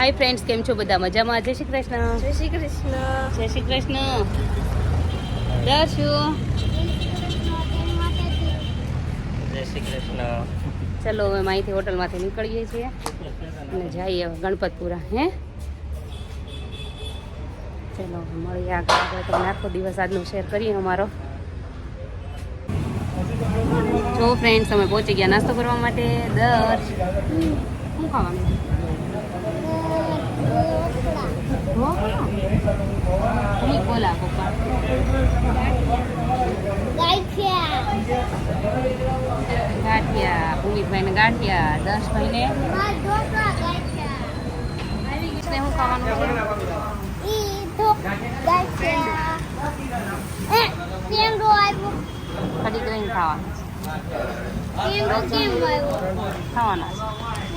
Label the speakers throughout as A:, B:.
A: Hi friends કેમ છો બધા? મજામાં? જય શ્રી કૃષ્ણ.
B: જય શ્રી કૃષ્ણ.
A: જય શ્રી કૃષ્ણ. દર્શુ
C: જય શ્રી કૃષ્ણ.
A: ચલો હવે અહીંથી હોટલમાંથી નીકળીએ છીએ. અને જઈએ ગણપતપુરા હે? ચલો મળીએ આગળ. આગળ તમને આખો દિવસ આજનો શેર કરીએ અમારો. જો ફ્રેન્ડ્સ અમે પહોંચી ગયા નાસ્તો કરવા માટે. દસ શું ખાવાનું? ઢોકળા બોલા પપ્પા ગાંઠિયા ભૂમિકભાઈને ગાંઠિયા દર્શભાઈને ને શું ખાવાનું છે કઢી કરીને ખાવાનું છે ખાવાના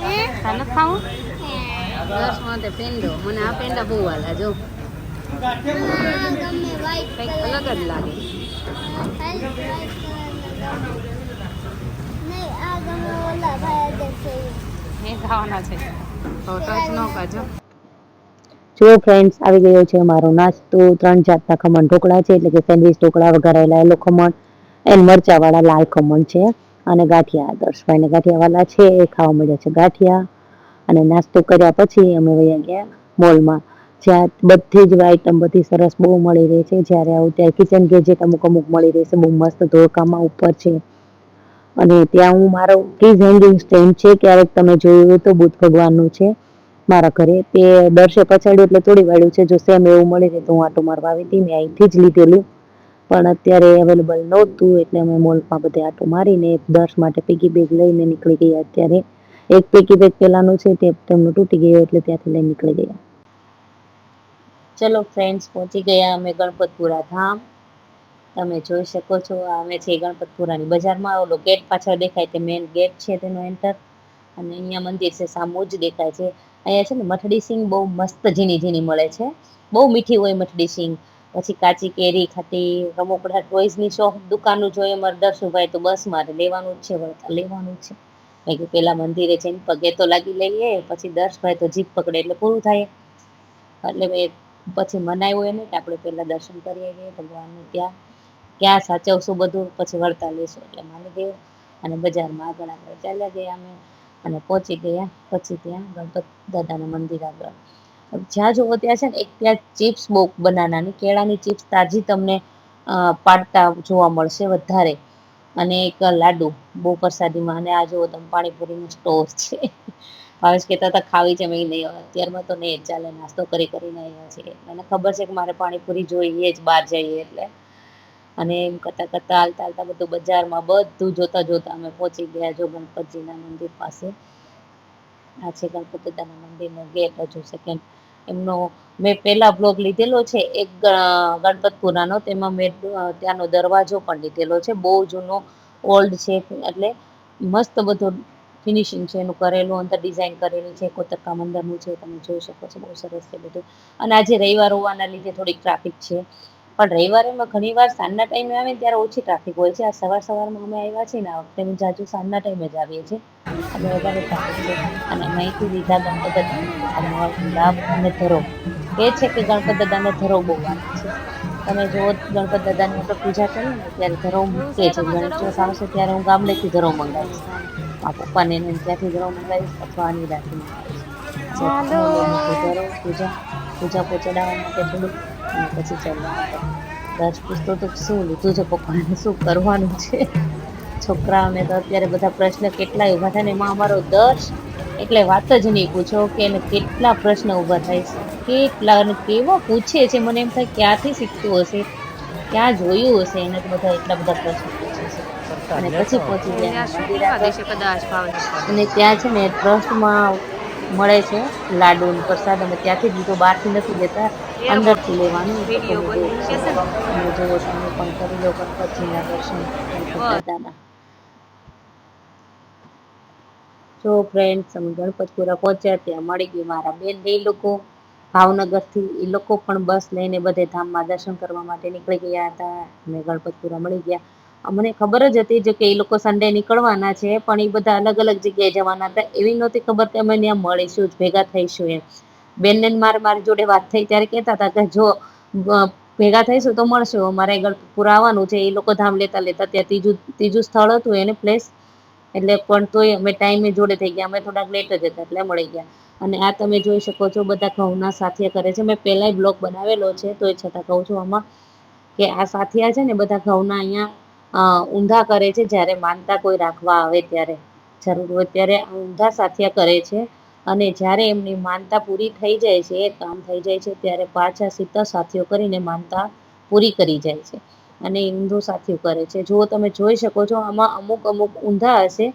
A: છે તારે નથી ખાવું જો. કંઈક
D: ફ્રેન્ડ્સ આવી ગયો છે અમારો નાસ્તો. ત્રણ જાતના ખમણ ઢોકળા છે, એટલે કે સેન્ડવિચ, ઢોકળા વઘારેલા એલો ખમણ એન્ડ મરચાવાળા લાલ ખમણ છે. અને ગાંઠિયા આદર્શભાઈને ગાંઠિયાવાળા છે, એ ખાવા મળ્યા છે ગાંઠિયા. અને નાસ્તો કર્યા પછી અમે વયા ગયા મોલમાં જ્યાં બધી જ આઈટમ બધી સરસ બહુ મળી રહે છે. જ્યારે આવું ત્યારે કિચન ગેજેટ અમુક અમુક મળી રહેશે બહુ મસ્ત ધોળકામાં ઉપર છે. અને ત્યાં હું મારો કીઝ હેંગિંગ સ્ટેન્ડ છે. ક્યારેક તમે જોયું તો બુદ્ધ ભગવાનનું છે. મારા ઘરે તે દર્શે પછાડ્યું એટલે તોડી વાળ્યું છે. જો સેમ એવું મળી રહે તો હું આટો મારવા આવી હતી. મેં અહીંથી જ લીધેલું. પણ અત્યારે અવેલેબલ નહોતું એટલે અમે મોલમાં બધે આટો મારીને દર્શ માટે પીગી બેગ લઈને નીકળી ગયા અત્યારે. એક પીગી બેગ પેલાનું છે તે તેમનું તૂટી ગયું એટલે ત્યાંથી લઈ નીકળી ગયા. ચલો ફ્રેન્ડ્સ પહોંચી ગયા અમે ગણપતપુરા ધામ. તમે જોઈ શકો છો અમે છે ગણપતપુરાની બજારમાં. ઓલો ગેટ પાછળ દેખાય તે મેઇન ગેટ છે તેનો એન્ટર અને અહીંયા મંદિર છે, સામું જ દેખાય છે. અહીંયા છે ને મઠડી સિંગ બહુ મસ્ત ઝીણી ઝીણી મળે છે. બહુ મીઠી હોય મઠડી સિંગ પછી કાચી કેરી ખાટી, રમકડા ટોયઝની શોપ દુકાનનું જોઈએ, મારે દર્શુભાઈ તો બસ મારે લેવાનું જ છે, વળતા લેવાનું જ છે. મેં કીધું, પેલા મંદિરે જઈને પગે તો લાગી લઈએ, પછી દર્શ ભાઈ તો જીભ પકડે એટલે પૂરું થાય. એટલે મેં પછી મનાવ્યું એને કે આપણે પેલા દર્શન કરી આવીએ, ભગવાનનું ત્યાં. ક્યાં સાચવશું બધું? પછી વળતા લઈશું. એટલે માની ગયું. અને બજારમાં આગળ આગળ ચાલ્યા ગયા અમે. અને પહોંચી ગયા. પછી ત્યાં ગણપત દાદાના મંદિર આગળ. જ્યાં જોવો ત્યાં છે ને, એક ત્યાં ચિપ્સ બહુ, બનાનાની, કેળાની ચિપ્સ તાજી તમને પાડતા જોવા મળશે વધારે. અને એક લાડુ, બહુ પ્રસાદીમાં. અને આ જુઓ તમે પાણીપુરીનો સ્ટોર છે. ભાવેશ કહેતા હતા, ખાવી છે, મેં નહીં. હવે અત્યારમાં તો નહીં જ ચાલે, નાસ્તો કરી કરીને આવ્યા છીએ. મને ખબર છે કે મારે પાણીપુરી જોઈએ જ, બહાર જઈએ એટલે. અને એમ કરતાં કરતાં હાલતા હાલતા બધું બજારમાં બધું જોતા જોતા અમે પહોંચી ગયા જો ગણપતજીના મંદિર પાસે. આ છે ગણપતિ મંદિરનો ગેટ, હજુ સેકન્ડ એમનો મેં પહેલા બ્લોગ લીધેલો છે, એક ગણપતપુરાનો, તેમાં મેં ત્યાંનો દરવાજો પણ લીધેલો છે. બહુ જૂનો ઓલ્ડ છે, એટલે મસ્ત બધું ફિનિશિંગ છે, એનું કરેલું, અંદર ડિઝાઇન કરેલી છે, કોતરકા મંદિરનું છે, તમે જોઈ શકો છો, બહુ સરસ છે બધું. અને આજે રવિવાર હોવાના લીધે થોડીક ટ્રાફિક છે. પણ રવિવારે અમે ઘણી સાંજના ટાઈમે આવે ત્યારે ઓછી ટ્રાફિક હોય છે. આ સવાર સવારમાં અમે આવ્યા છીએ ને, આ વખતે જાજુ સાંજના ટાઈમે જ આવીએ છીએ. અને વધારે અને માહિતી દીધા ગણપત દાદાનો લાભ અને ધરો. એ છે કે ગણપત દાદાને ધરો બહુ વાગે છે. તમે જુઓ ગણપત દાદાની આપણે પૂજા કરીએ ને ત્યારે ધરો મૂકીએ છીએ. ગણેશ આવશે ત્યારે હું ગામડેથી ધરો મંગાવીશ આ પપ્પાને એને ત્યાંથી ધરો મંગાવીશ અથવા આની રાખી મંગાવીશ. ધરો પૂજા પૂજા પહોંચાડવા માટે થોડું અને પછી ચાલવા દસ પૂછતો તો શું લીધું છે પપ્પાને? શું કરવાનું છે? છોકરાઓને તો અત્યારે બધા પ્રશ્ન કેટલા ઊભા થાય ને એમાં અમારો દર્શ એટલે વાત જ નહીં પૂછો કે એને કેટલા પ્રશ્ન ઊભા થાય છે. કેટલા અને કેવા પૂછે છે મને એમ થાય ક્યાંથી શીખતું હશે ક્યાં જોયું હશે એને તો બધા એટલા બધા પ્રશ્ન પૂછે છે. અને પછી પહોંચી ગયા. અને ત્યાં છે ને ટ્રસ્ટમાં મળે છે લાડુ પ્રસાદ અમે ત્યાંથી જ લીધો બહારથી નથી લેતા અંદરથી લેવાનું.
A: જોવો
D: તમે પણ કરી લો ગણપતિના દર્શન દાદાના જો ફ્રેન્ડ્સ અમે ગણપતપુરા પહોંચ્યા, ત્યાં મળી ગઈ મારા બેન એ લોકો. ભાવનગરથી એ લોકો પણ બસ લઈને બધે ધામમાં દર્શન કરવા માટે નીકળી ગયા હતા. અમે ગણપતપુરા મળી ગયા. અમને ખબર જ હતી જો કે એ લોકો સન્ડે નીકળવાના છે, પણ એ બધા અલગ અલગ જગ્યાએ જવાના હતા. એવી નહોતી ખબર કે અમે ત્યાં મળીશું ભેગા થઈશું એમ. બેનને મારે મારી જોડે વાત થઈ ત્યારે કહેતા હતા કે જો ભેગા થઈશું તો મળશું. અમારે આગળ પૂરા આવવાનું છે. એ લોકો ધામ લેતા લેતા ત્યાં ત્રીજું ત્રીજું સ્થળ હતું, એને પ્લેસ એટલે પણ તોય અમે ટાઈમે જોડે થઈ ગયા. અમે થોડાક લેટ જ હતા, એટલે મળી ગયા. અને આ તમે જોઈ શકો છો, બધા ઘઉંના સાથિયા કરે છે. મેં પહેલાંય બ્લોગ બનાવેલો છે તોય છતાં કહું છું આમાં કે આ સાથિયા છે ને, બધા ઘઉંના અહીંયા ઊંધા કરે છે. જ્યારે માનતા કોઈ રાખવા આવે ત્યારે જરૂર હોય ત્યારે આ ઊંધા સાથિયા કરે છે. અને જ્યારે એમની માનતા પૂરી થઈ જાય છે, કામ થઈ જાય છે, ત્યારે પાછા સીધા સાથીઓ કરીને માનતા પૂરી કરી જાય છે. અને ઊંધું સાથિયું કરે છે. જો તમે જોઈ શકો છો, આમાં અમુક અમુક ઊંધા હશે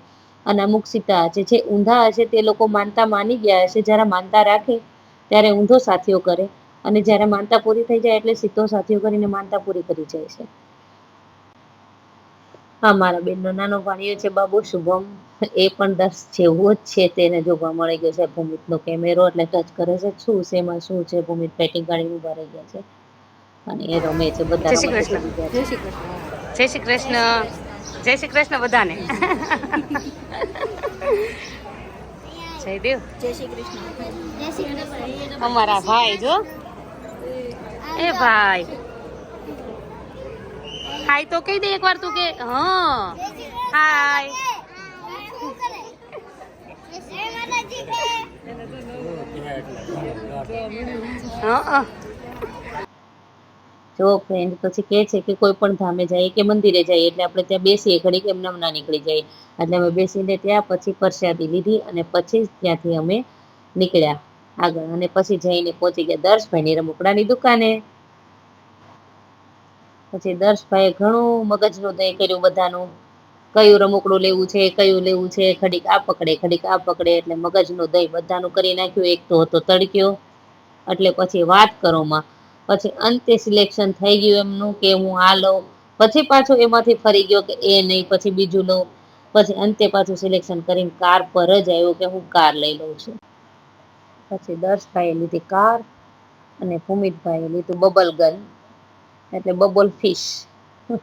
D: અને અમુક સીતા હશે. જે ઊંધા હશે તે લોકો માનતા માની ગયા હશે. જ્યારે માનતા રાખે ત્યારે ઊંધો સાથિયો કરે અને જ્યારે માનતા પૂરી થઈ જાય એટલે સીધો સાથિયો કરીને માનતા પૂરી કરી જાય છે. હા, મારા બેનનો નાનો ભાણિયો છે, બાબુ, શુભમ. એ પણ દસ જેવો જ છે તેને જોવા મળી ગયો છે. ભૂમિતનો કેમેરો એટલે ટચ કરે છે. શું છે, એમાં શું છે? ભૂમિત પેટિંગ કાઢીને ઊભા ગયા છે. અને એ રમે છે બધા
A: જય શ્રી
D: રમતો
A: કૃષ્ણ.
D: કરી ગયા છે.
A: જય શ્રી કૃષ્ણ. જય શ્રી કૃષ્ણ. બધાને. જયદેવ.
B: જય શ્રી કૃષ્ણ. જય શ્રી કૃષ્ણ.
A: અમારા ભાઈ જો. એ ભાઈ. હાય તો કહી દે એકવાર તું કે હા. હાય. હા.
D: જો ફ્રેન્ડ પછી કહે છે કે કોઈ પણ ધામે જઈએ કે મંદિરે જઈએ એટલે આપણે ત્યાં બેસીએ, ઘડીક એમ ના નીકળી જઈએ એટલે અમે બેસીને ત્યાં પછી પ્રસાદી લીધી અને પછી ત્યાંથી અમે નીકળ્યા આગળ અને પછી જઈને પહોંચી ગયા દર્શભાઈની રમકડાની દુકાને. પછી દર્શભાઈએ ઘણું મગજનું દય કર્યું બધાનું. કયું રમકડું લેવું છે, કયું લેવું છે ખડીક આ પકડે ખડીક આ પકડે એટલે મગજનું દહીં બધાનું કરી નાખ્યું. એક તો હતો તડક્યો, એટલે પછી વાત કરોમાં પછી અંતે સિલેક્શન થઈ ગયું એમનું કે હું આ લઉં. પછી પાછું એમાંથી ફરી ગયો કે એ નહીં, પછી બીજું લઉં. પછી અંતે પાછું સિલેક્શન કરીને કાર પર જ આવ્યો કે હું કાર લઈ લઉં છું. પછી દર્શભાઈએ લીધી કાર અને ભૂમિતભાઈએ લીધું બબલ ગન એટલે બબલ ફિશ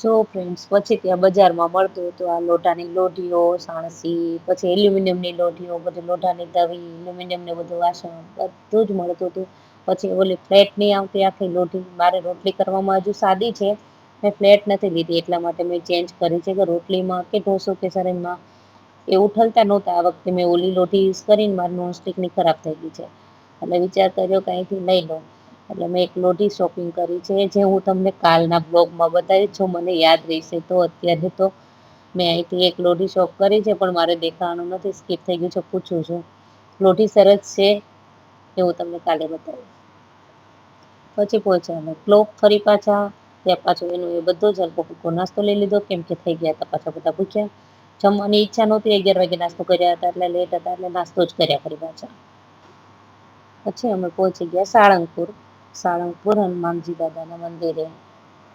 D: જો ફ્રેન્ડ્સ પછી ત્યાં બજારમાં મળતું હતું આ લોટાની લોઢીઓ, સાણસી, પછી એલ્યુમિનિયમની લોઢીઓ, પછી લોટાની તવી એલ્યુમિનિયમ ને બધું વાસણ, બધું જ મળતું હતું. પછી ઓલી ફ્લેટ નહીં આવતી આખી લોઢી, મારે રોટલી કરવામાં હજુ સાદી છે. મેં ફ્લેટ નથી લીધી, એટલા માટે મેં ચેન્જ કરી છે કે રોટલીમાં કે ઢોસો કે શરીરમાં. એ ઉઠલતા નહોતા, આ વખતે મેં ઓલી લોઢી યુઝ કરીને મારી નોનસ્ટિકની ખરાબ થઈ ગઈ છે. એટલે વિચાર કર્યો કે અહીંથી લઈ લઉં. એટલે મેં એક લોઢી શોપિંગ કરી છે, જે હું તમને કાલના બ્લોગમાં બતાવીશ. જો મને યાદ રહેશે તો અત્યારે તો મેં અહીંથી એક લોઢી શોપ કરી છે, પણ મારે દેખાવાનું નથી સ્કીપ થઈ ગયું છે, પૂછું છું. લોઢી સરસ છે એ હું તમને કાલે બતાવીશ. પછી પહોંચ્યા અમે ક્લોક ફરી પાછા ત્યાં પાછું એનું એ બધો જ હલકો ફૂલકો નાસ્તો લઈ લીધો, કેમ કે થઈ ગયા હતા પાછા બધા ભૂખ્યા. જમવાની ઈચ્છા નહોતી, અગિયાર વાગે નાસ્તો કર્યા હતા એટલે લેટ હતા એટલે નાસ્તો જ કર્યા ફરી પાછા. પછી અમે પહોંચી ગયા સાળંગપુર. સાળંગપુર હનુમાનજી દાદાના મંદિરે.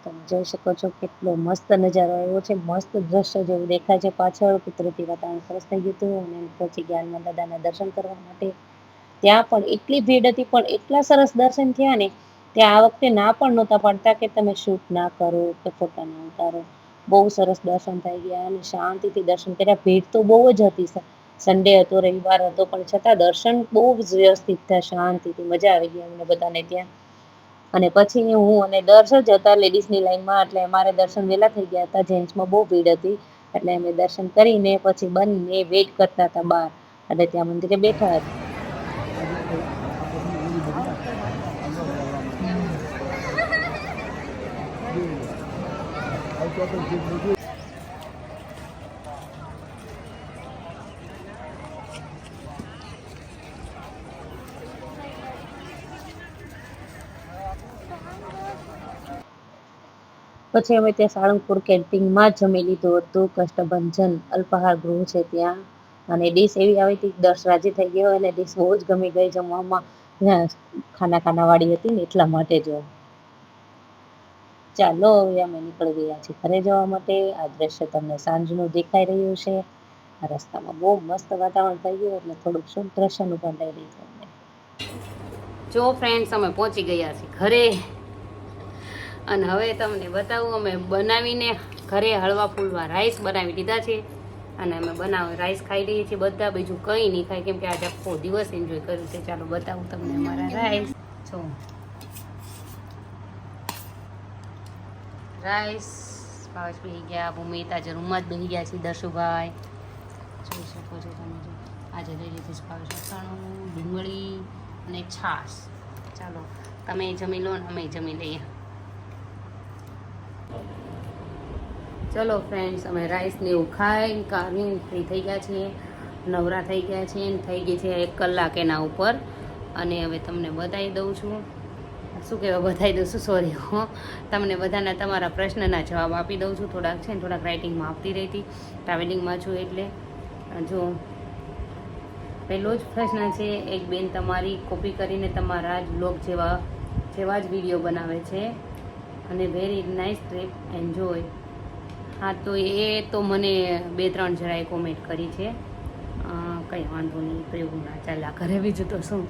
D: તમે જોઈ શકો છો કેટલો મસ્ત નજારો આવ્યો છે. મસ્ત દ્રશ્ય જેવું દેખાય છે પાછળ. કુદરતી વાતાવરણ સરસ થઈ ગયું હતું અને પછી હનુમાન દાદાના દર્શન કરવા માટે. ત્યાં પણ એટલી ભીડ હતી, પણ એટલા સરસ દર્શન થયા ને ત્યાં આ વખતે ના પણ નહોતા પાડતા કે તમે શૂટ ના કરો, કે ફોટા ના ઉતારો. બહુ સરસ દર્શન થઈ ગયા અને શાંતિથી દર્શન કર્યા. ભીડ તો બહુ જ હતી. સન્ડે હતો, રવિવાર હતો, પણ છતાં દર્શન બહુ જ વ્યવસ્થિત થયા, શાંતિથી મજા આવી ગઈ અમને બધાને ત્યાં. અને પછી હું અને દર્શ જ હતા લેડીઝની લાઈનમાં, એટલે અમારે દર્શન વહેલા થઈ ગયા હતા. જેન્ટ્સમાં બહુ ભીડ હતી, એટલે અમે દર્શન કરીને પછી બંને વેઇટ કરતા હતા બહાર. એટલે ત્યાં મંદિરે બેઠા હતા. પછી અમે ત્યાં સાળંગપુર કેન્ટીનમાં જમી લીધું હતું. કષ્ટભંજન અલ્પાહાર ગૃહ છે ત્યાં. અને ડીશ એવી આવી હતી દસ રાજી થઈ ગયો અને ડીશ બહુ જ ગમી ગઈ જમવામાં. ખાના ખાના વાળી હતી ને એટલા માટે જો ચાલો, હવે અમે નીકળી ગયા છીએ ઘરે જવા માટે. આ દ્રશ્ય તમને સાંજનું દેખાઈ રહ્યું છે. આ રસ્તામાં બહુ મસ્ત વાતાવરણ થઈ ગયું એટલે થોડુંક શું દ્રશ્યનું પણ લઈ રહી છે
A: જો ફ્રેન્ડ્સ અમે પહોંચી ગયા છીએ ઘરે. અને હવે તમને બતાવું, અમે બનાવીને ઘરે હળવા ફૂલવા રાઈસ બનાવી દીધા છે. અને અમે બનાવ રાઈસ ખાઈ લઈએ છીએ બધા. બીજું કંઈ નહીં ખાય, કેમ કે આજે આખો દિવસ એન્જોય કર્યું છે. ચાલો બતાવું તમને અમારા રાઈસ જો. રાઈસ ભાવેશ બહી ગયા ભૂમિ તાજે રૂમમાં જ બહી ગયા છે દર્શુભાઈ. જોઈ શકો છો તમે જો. આજે લઈ લીધી છે ભાવેશ અથાણું ડુંગળી અને છાશ. ચાલો, તમે જમી લો ને અમે જમી લઈએ. ચલો ફ્રેન્ડ્સ અમે રાઈસ ને એવું ખાઈ કાઢી ફ્રી થઈ ગયા છીએ. નવરા થઈ ગયા છીએ થઈ ગઈ છે એક કલાક એના ઉપર. અને હવે તમને બતાવી દઉં છું. શું કહેવાય બધાઈ દઉં છું સોરી હું. તમને બધાના તમારા પ્રશ્નના જવાબ આપી દઉં છું. થોડાક છે ને, થોડાક રાઇટિંગમાં આપતી રહેતી ટ્રાવેલિંગમાં છું એટલે. જો, પહેલો જ પ્રશ્ન છે, એક બેન તમારી કોપી કરીને તમારા જ બ્લોગ જેવા જેવા જ વીડિયો બનાવે છે. અને વેરી નાઇસ ટ્રીપ એન્જોય હા, તો એ તો મને બે ત્રણ જરાએ કોમેન્ટ કરી છે. કંઈ વાંધો નહીં પ્રયોગ એવું ના ચાલ્યા કરે, બીજું તો શું.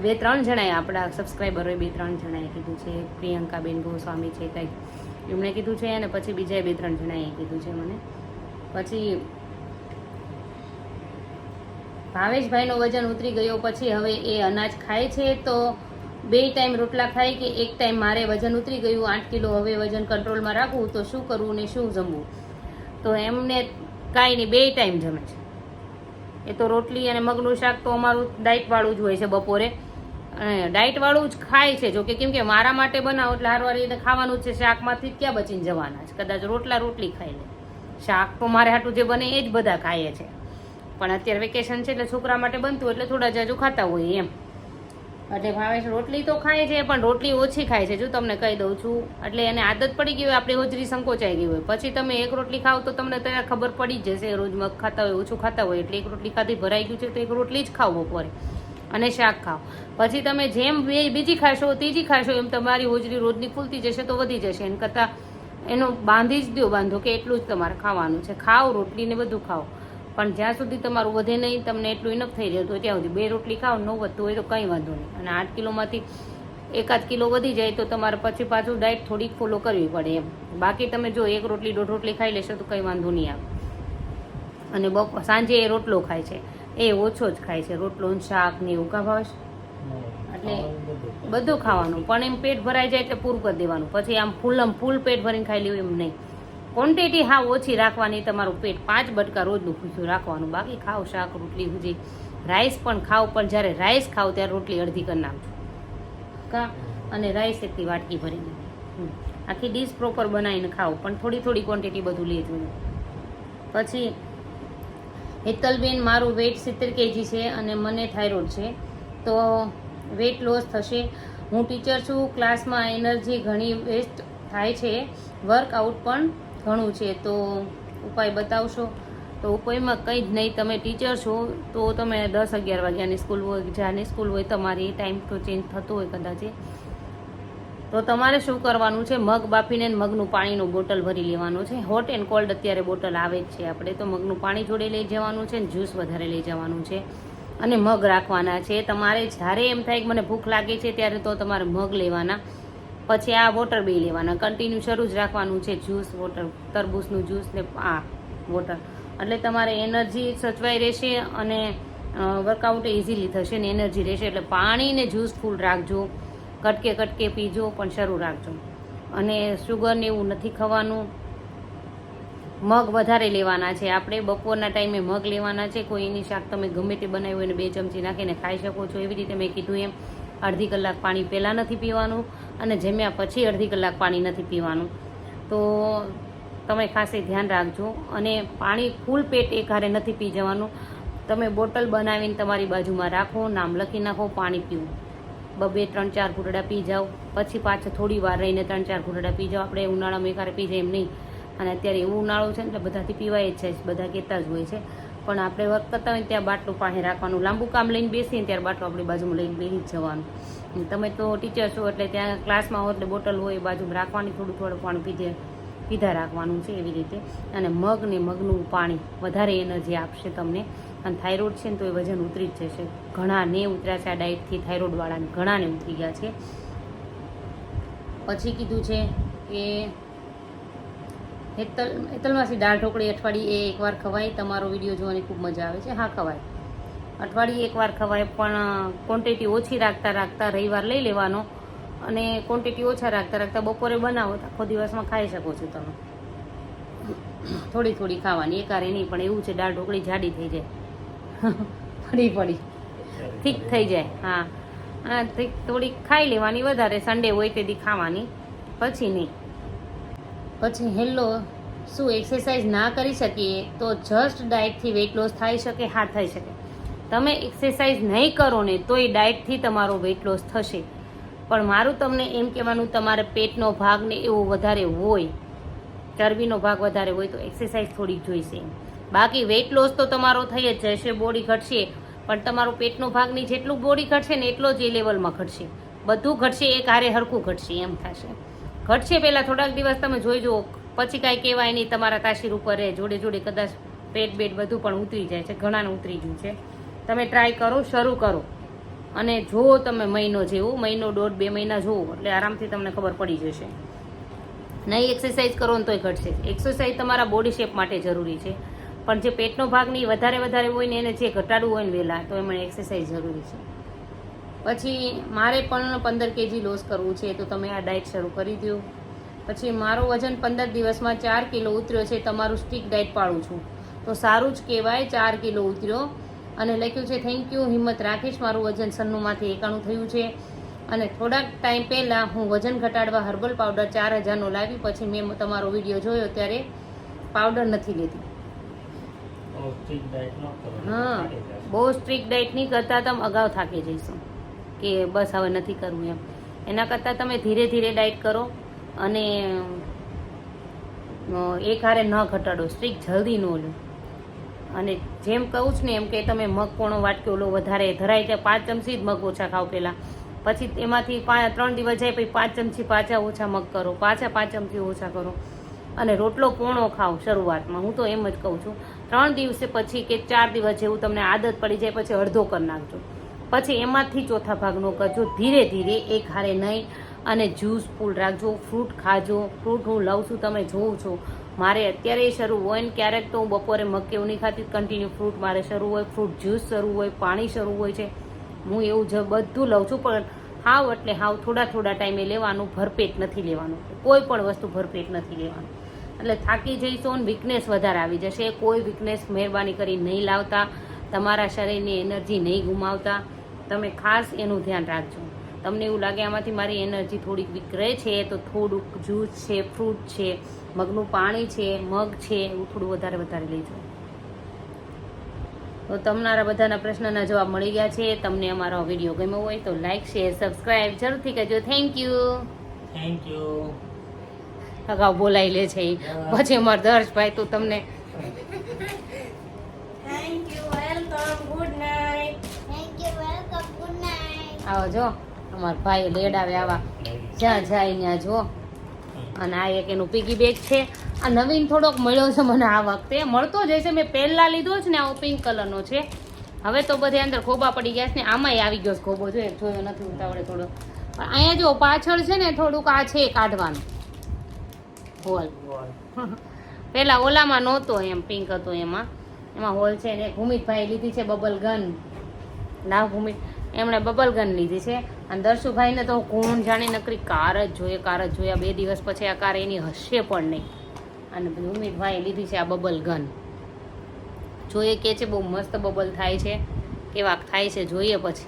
A: બે ત્રણ જણાએ, આપણા સબસ્ક્રાઈબરોએ બે ત્રણ જણાએ કીધું છે. પ્રિયંકાબેન ગોસ્વામી છે કંઈક, એમણે કીધું છે અને પછી બીજાએ બે ત્રણ જણાએ કીધું છે મને. પછી ભાવેશભાઈનો વજન ઉતરી ગયો, પછી હવે એ અનાજ ખાય છે તો બે ટાઈમ રોટલા ખાય કે એક ટાઈમ મારે વજન ઉતરી ગયું, આઠ કિલો હવે વજન કંટ્રોલમાં રાખવું તો શું કરવું ને શું જમવું? તો એમને કાંઈ નહીં, બે ટાઈમ જમે છે. એ તો રોટલી અને મગનું શાક તો અમારું ડાયટવાળું જ હોય છે બપોરે. અને ડાયટવાળું જ ખાય છે. જોકે કેમ કે મારા માટે બનાવો એટલે હારવાર રીતે ખાવાનું છે. શાકમાંથી ક્યાં બચીને જવાના છે? કદાચ રોટલા રોટલી ખાઈ લે. શાક તો મારે હાટું જે બને એ જ બધા ખાઈએ છે. પણ અત્યારે વેકેશન છે એટલે છોકરા માટે બનતું એટલે થોડા જાજુ ખાતા હોય એમ. એટલે ભાવેશ રોટલી તો ખાય છે, પણ રોટલી ઓછી ખાય છે, જો તમને કહી દઉં છું. એટલે એને આદત પડી ગઈ હોય, આપણી હોજરી સંકોચાઈ ગઈ હોય. પછી તમે એક રોટલી ખાવ તો તમને ત્યારે ખબર પડી જ જશે, રોજ મગ ખાતા હોય, ઓછું ખાતા હોય. એટલે એક રોટલી ખાધી, ભરાઈ ગયું છે, તો એક રોટલી જ ખાવ બપોરે. અને શાક ખાવ. પછી તમે જેમ બીજી ખાશો, ત્રીજી ખાશો, એમ તમારી હોજરી રોજની ફૂલતી જશે તો વધી જશે. એમ કરતાં એનું બાંધી જ દો બાંધો કે એટલું જ તમારે ખાવાનું છે. ખાઓ રોટલીને બધું ખાઓ. પણ જ્યાં સુધી તમારું વધે નહીં, તમને એટલું ઇનફ થઈ રહેતું હોય ત્યાં સુધી બે રોટલી ખાઓ, ન વધતું હોય તો કંઈ વાંધો નહીં. અને આઠ કિલોમાંથી એકાદ કિલો વધી જાય તો તમારે પછી પાછું ડાયટ થોડીક ફોલો કરવી પડે એમ. બાકી તમે જો એક રોટલી, દોઢ રોટલી ખાઈ લેશો તો કંઈ વાંધો નહીં આવે અને બપ, સાંજે એ રોટલો ખાય છે. એ ઓછો જ ખાય છે. રોટલો શાક ને એવું કા ભાવેશ એટલે બધું ખાવાનું. પણ એમ પેટ ભરાઈ જાય એટલે પૂરું કરી દેવાનું. પછી આમ ફૂલ આમ ફૂલ પેટ ભરીને ખાઈ લેવું એમ નહીં. ક્વોન્ટિટી હા ઓછી રાખવાની, તમારું પેટ પાંચ બટકા રોજનું ભૂસું રાખવાનું. બાકી ખાવ શાક, રોટલી ભૂજી રાઈસ પણ ખાવ પણ જ્યારે રાઈસ ખાવ ત્યારે રોટલી અડધી કરી નાખજો. કા? અને રાઈસ એકથી વાટકી ભરીને હમ. આખી ડીશ પ્રોપર બનાવીને ખાવ પણ થોડી થોડી ક્વોન્ટિટી બધું લેજો. પછી હેતલબેન, મારું વેઇટ સિત્તેર કેજી છે અને મને થાઇરોઇડ છે. તો વેઇટ લોસ થશે. હું ટીચર છું ક્લાસમાં એનર્જી ઘણી વેસ્ટ થાય છે. વર્કઆઉટ પણ ઘણું છે, તો ઉપાય બતાવશો? તો ઉપાયમાં કંઈ જ નહીં. તમે ટીચર છો, તો તમે દસ અગિયાર વાગ્યાની સ્કૂલ હોય, જ્યાંની સ્કૂલ હોય, તમારી ટાઈમ તો ચેન્જ થતો હોય કદાચ. તો તમારે શું કરવાનું છે? મગ બાફીને મગનું પાણીનું બોટલ ભરી લેવાનું છે. હોટ એન્ડ કોલ્ડ અત્યારે બોટલ આવે જ છે આપણે. તો મગનું પાણી જોડે લઈ જવાનું છે ને જ્યુસ વધારે લઈ જવાનું છે. અને મગ રાખવાના છે. તમારે જ્યારે એમ થાય કે મને ભૂખ લાગે છે, ત્યારે તો તમારે મગ લેવાના. પછી આ વોટર બે લેવાના. કન્ટિન્યુ શરૂ જ રાખવાનું છે જ્યુસ વોટર તરબૂચનું જ્યુસ ને આ વોટર એટલે તમારે એનર્જી સચવાઈ રહેશે અને વર્કઆઉટ ઇઝીલી થશે ને એનર્જી રહેશે. એટલે પાણી ને જ્યુસ ફૂલ રાખજો. કટકે કટકે પીજો, પણ શરૂ રાખજો. અને શુગરને એવું નથી ખાવાનું. મગ વધારે લેવાના છે. આપણે બપોરના ટાઈમે મગ લેવાના છે. કોઈ એની શાક તમે ગમે તે બનાવ્યું એને બે ચમચી નાખીને ખાઈ શકો છો. એવી રીતે મેં કીધું એમ. અડધી કલાક પાણી પહેલાં નથી પીવાનું. અને જમ્યા પછી અડધી કલાક પાણી નથી પીવાનું. તો તમે ખાસ ધ્યાન રાખજો. અને પાણી ફૂલ પેટ એક હારે નથી પી જવાનું. તમે બોટલ બનાવીને તમારી બાજુમાં રાખો, નામ લખી નાખો, પાણી પીવું. બબે ત્રણ ચાર ઘૂંટડા પી જાઓ. પછી પાછા થોડી વાર રહીને ત્રણ ચાર ઘૂંટડા પી જાઓ. આપણે ઉનાળામાં એકારે પી જાય એમ નહીં. અને અત્યારે એવું ઉનાળો છે એટલે બધાથી પીવાય જ છે. બધા કહેતા જ હોય છે. પણ આપણે વર્ક કરતા હોય ત્યાં બાટલું પાણી રાખવાનું. લાંબુ કામ લઈને બેસીને ત્યારે બાટલું આપણી બાજુમાં લઈને બેસી જવાનું. તમે તો ટીચર છો એટલે ત્યાં ક્લાસમાં હો એટલે બોટલ હોય એ બાજુમાં રાખવાની, થોડું થોડું પાણી પીધે, પીધા રાખવાનું છે એવી રીતે. અને મગ ને મગનું પાણી વધારે એનર્જી આપશે તમને. અને થાઇરોઇડ છે ને તો એ વજન ઉતરી જ જશે. ઘણા ને ઉતર્યા છે આ ડાયટથી થાઇરોઇડવાળાને ઘણાને ઉતરી ગયા છે. પછી કીધું છે કે હેતલ હેતલમાંથી દાળ ઢોકળી, અઠવાડિયે એકવાર ખવાય. તમારો વીડિયો જોવાની ખૂબ મજા આવે છે. હા, ખવાય. અઠવાડિયે એકવાર ખવાય, પણ ક્વોન્ટિટી ઓછી રાખતા રાખતા રવિવાર લઈ લેવાનો અને ક્વોન્ટિટી ઓછા રાખતા રાખતા બપોરે બનાવો તો આખો દિવસમાં ખાઈ શકો છો તમે. થોડી થોડી ખાવાની. એકારે નહીં પણ એવું છે, દાળ ઢોકળી જાડી થઈ જાય. પડી પડી ઠીક થઈ જાય. હા. હા થોડીક ખાઈ લેવાની. વધારે સન્ડે હોય તેથી ખાવાની. પછી નહીં. પછી હેલો, શું એક્સરસાઇઝ ના કરી શકીએ? તો જસ્ટ ડાયટથી વેઇટ લોસ થઈ શકે, હા, થઈ શકે. તમે એક્સરસાઇઝ નહીં કરો ને, તોય ડાયટથી તમારો વેઇટ લોસ થશે. પણ મારું તમને એમ કહેવાનું, તમારે પેટનો ભાગ ને એવો વધારે હોય, ચરબીનો ભાગ વધારે હોય, તો એક્સરસાઇઝ થોડી જોઈશે. બાકી વેઇટ લોસ તો તમારો થઈ જ જશે બોડી ઘટશે. પણ તમારો પેટનો ભાગની જેટલું બોડી ઘટશે ને, એટલો જ એ લેવલમાં ઘટશે. બધું ઘટશે એક હારે હરખું ઘટશે, એમ થશે. ઘટશે પહેલાં થોડાક દિવસ તમે જોઈ જુઓ પછી કાંઈ કહેવાય નહીં, તમારા તાસીર ઉપર રહે. જોડે જોડે કદાચ પેટ બેટ બધું પણ ઉતરી જાય છે, ઘણાને ઉતરી ગયું છે. તમે ટ્રાય કરો, શરૂ કરો. અને જુઓ તમે મહિનો જેવું, મહિનો દોઢ બે મહિના જુઓ એટલે આરામથી તમને ખબર પડી જશે. નહીં એક્સરસાઇઝ કરો ને તોય ઘટશે. એક્સરસાઇઝ તમારા બોડી શેપ માટે જરૂરી છે. પણ જે પેટનો ભાગ નહીં વધારે વધારે હોય ને એને જે ઘટાડવું હોય ને વહેલા તો એમાં એક્સરસાઇઝ જરૂરી છે. પછી મારે પણ પંદર કેજી લોસ કરવું છે તો તમે આ ડાયટ શરૂ કરી દો પછી મારું વજન પંદર દિવસમાં ચાર કિલો ઉતર્યો છે તમારું સ્ટીક ડાયટ પાડું છું. તો સારું જ કહેવાય ચાર કિલો ઉતર્યો. અને લખ્યું છે થેન્ક યુ હિંમત રાખીશ મારું વજન સન્નુમાંથી એકાણું થયું છે. અને થોડાક ટાઈમ પહેલાં હું વજન ઘટાડવા હર્બલ પાવડર ચાર હજારનો લાવી પછી મેં તમારો વીડિયો જોયો ત્યારે પાવડર નથી
C: કરો.
A: હા બહુ સ્ટ્રિક્ટ ડાયટ નહીં કરતા તમે અગાઉ થાકી જઈશું. કે બસ હવે નથી કરવું એમ. એના કરતાં તમે ધીરે ધીરે ડાયટ કરો અને એક હારે ન ઘટાડો સ્ટ્રીક જલ્દી ન લો. અને જેમ કહું છું ને એમ કે તમે મગ પોણો વાટક્યો લો વધારે ધરાય જાય પાંચ ચમચી જ મગ ઓછા ખાવ પહેલાં. પછી એમાંથી પાંચ ત્રણ દિવસ જાય પછી પાંચ ચમચી પાછા ઓછા મગ કરો, પાછા પાંચ ચમચી ઓછા કરો. અને રોટલો પોણો ખાઓ શરૂઆતમાં. હું તો એમ જ કહું છું, ત્રણ દિવસે પછી કે ચાર દિવસ જેવું તમને આદત પડી જાય, પછી અડધો કરી નાખજો. પછી એમાંથી ચોથા ભાગનો કરજો. ધીરે ધીરે એક હારે નહીં અને જ્યુસ ફૂલ રાખજો, ફ્રૂટ ખાજો. ફ્રૂટ હું લઉં છું, તમે જોઉં છો. મારે અત્યારે શરૂ હોય ને ક્યારેક તો હું બપોરે મગ એવું નહીં ખાતી કન્ટિન્યુ ફ્રૂટ મારે શરૂ હોય, ફ્રૂટ જ્યુસ શરૂ હોય, પાણી શરૂ હોય છે. હું એવું જ બધું લઉં છું, પણ હાવ એટલે હાવ થોડા થોડા ટાઈમે લેવાનું, ભરપેટ નથી લેવાનું. કોઈ પણ વસ્તુ ભરપેટ નથી લેવાનું. એટલે થાકી જઈશો ને વીકનેસ વધારે આવી જશે. કોઈ વીકનેસ મહેરબાની કરી નહીં લાવતા. તમારા શરીરની એનર્જી નહીં ગુમાવતા. તમે ખાસ એનું ધ્યાન રાખજો. તમને એવું લાગે આમાંથી મારી એનર્જી થોડીક વીક રહે છે તો થોડુંક જ્યુસ છે ફ્રૂટ છે મગનું પાણી છે મગ છે એવું થોડું વધારે વધારે લેજો. તો તમારા બધાના પ્રશ્નના જવાબ મળી ગયા છે. તમને અમારો વીડિયો ગમ્યો હોય તો લાઈક શેર સબસ્ક્રાઈબ જરૂરથી કરજો. થેન્ક યુ
C: થેન્ક યુ
A: અગાઉ બોલાઈ લે છે પછી અમારા દર્શભાઈ તો તમને આવો જો. અમારા ભાઈ લેડ આવે જ્યાં જાય ત્યાં જો. અને આ એક એનું પીગી બેગ છે. આ નવીન થોડોક મળ્યો છે મને આ વખતે. મળતો જ હશે મેં પહેલાં લીધો છે ને આવો પિંક કલરનો છે. હવે તો બધે અંદર ખોબા પડી ગયા છે ને આમાંય આવી ગયો છે ખોબો. જો જોયો નથી ઉતાવળે થોડો. પણ અહીંયા જો પાછળ છે ને થોડુંક આ છે કાઢવાનું. હોલ. પેલા ઓલામાં નહોતો એમ પિંક હતો એમાં. એમાં હોલ છે ને ભૂમિતભાઈ લીધી છે બબલ ગન. ના ભૂમિત એમણે બબલ ગન લીધી છે. અને દર્શુભાઈને તો કોણ જાણે નકરી કાર જ જોઈએ, કાર જ જોઈએ. બે દિવસ પછી આ કાર એની હશે પણ નહીં. અને ભૂમિતભાઈએ લીધી છે આ બબલ ગન. જોઈએ કે છે, બહુ મસ્ત બબલ થાય છે. કેવાક થાય છે, જોઈએ પછી.